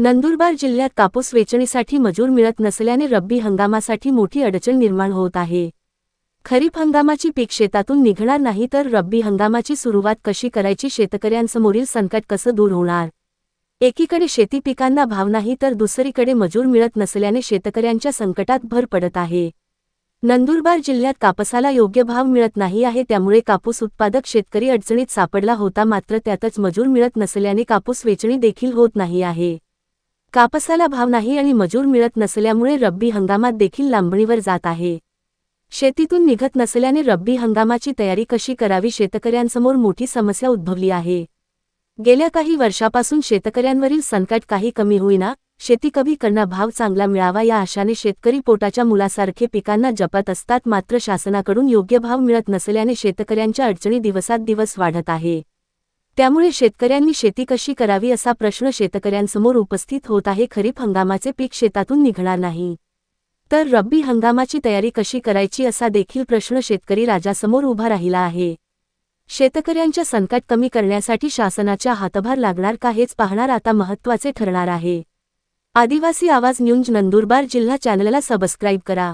नंदुरबार जिल्ह्यात कापूस वेचणीसाठी मजूर मिळत नसल्याने रब्बी हंगामासाठी मोठी अडचण निर्माण होत आहे. खरीप हंगामाची पीक शेतातून निघणार नाही तर रब्बी हंगामाची सुरुवात कशी करायची शेतकऱ्यांसमोरील संकट कसं दूर होणार? एकीकडे शेती पिकांना भाव नाही तर दुसरीकडे मजूर मिळत नसल्याने शेतकऱ्यांच्या संकटात भर पडत आहे. नंदुरबार जिल्ह्यात कापसाला योग्य भाव मिळत नाही आहे त्यामुळे कापूस उत्पादक शेतकरी अडचणीत सापडला होता मात्र त्यातच मजूर मिळत नसल्याने कापूस वेचणी देखील होत नाही आहे. कापसाला भाव नाही आणि मजूर मिळत नसल्यामुळे रब्बी हंगामात देखील लांबणीवर जात आहे. शेतीतून निघत नसल्याने रब्बी हंगामाची तयारी कशी करावी शेतकऱ्यांसमोर मोठी समस्या उद्भवली आहे. गेल्या काही वर्षापासून शेतकऱ्यांवरील संकट काही कमी होईना शेती कमी करणं भाव चांगला मिळावा या आशाने शेतकरी पोटाच्या मुलासारखे पिकांना जपत असतात मात्र शासनाकडून योग्य भाव मिळत नसल्याने शेतकऱ्यांच्या अडचणी दिवसात दिवस वाढत आहे. त्यामुळे शेतकऱ्यांनी शेती कशी करावी असा प्रश्न शेतकऱ्यांसमोर उपस्थित होत आहे. खरीप हंगामाचे पीक शेतातून निघणार नाही. तर रब्बी हंगामाची तयारी कशी करायची असा देखील प्रश्न शेतकरी राजासमोर उभा राहिला आहे. शेतकऱ्यांच्या संकट कमी करण्यासाठी शासनाच्या हातभार लागणार का हेच पाहणार आता महत्त्वाचे ठरणार आहे. आदिवासी आवाज न्यूज नंदुरबार जिल्हा चॅनलला सबस्क्राईब करा.